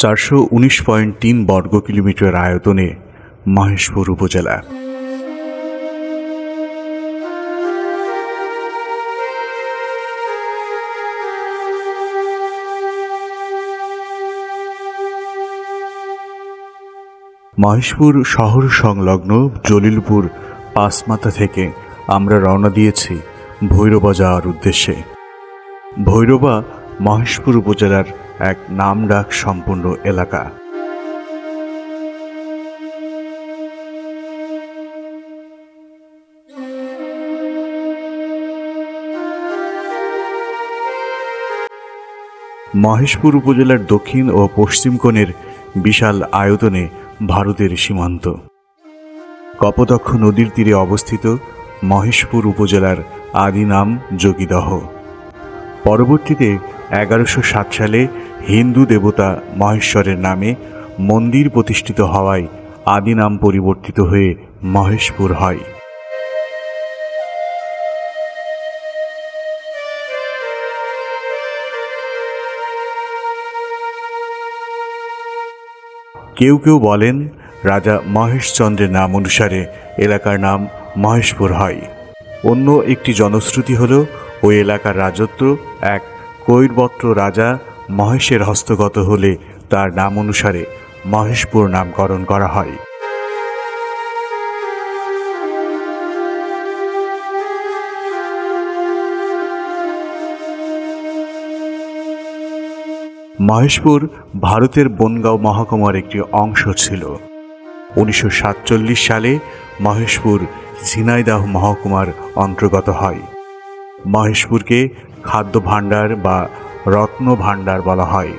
চারশো উনিশ পয়েন্ট তিন বর্গ কিলোমিটার আয়তনে মহেশপুর উপজেলা। মহেশপুর শহর সংলগ্ন জলিলপুর পাঁচমাথা থেকে আমরা রওনা দিয়েছি ভৈরবা যাওয়ার উদ্দেশ্যে। ভৈরবা মহেশপুর উপজেলার এক নামডাক সম্পূর্ণ এলাকা। মহেশপুর উপজেলার দক্ষিণ ও পশ্চিম কোণের বিশাল আয়তনে ভারতের সীমান্ত। কপোতক্ষ নদীর তীরে অবস্থিত মহেশপুর উপজেলার আদি নাম যোগীদহ। পরবর্তীতে এগারোশো সাত সালে হিন্দু দেবতা মহেশ্বরের নামে মন্দির প্রতিষ্ঠিত হওয়ায় আদি নাম পরিবর্তিত হয়ে মহেশপুর হয়। কেউ কেউ বলেন রাজা মহেশচন্দ্রের নাম অনুসারে এলাকার নাম মহেশপুর হয়। অন্য একটি জনশ্রুতি হল, ওই এলাকার রাজত্ব এক কৈরবত্র রাজা মহেশের হস্তগত হলে তার নাম অনুসারে মহেশপুর নামকরণ করা হয়। মহেশপুর ভারতের বনগাঁও মহকুমার একটি অংশ ছিল। উনিশশো সাতচল্লিশ সালে মহেশপুর ঝিনাইদাহ মহকুমার অন্তর্গত হয়। মহেশপুরকে খাদ্য ভাণ্ডার বা রত্ন ভাণ্ডার বলা হয়।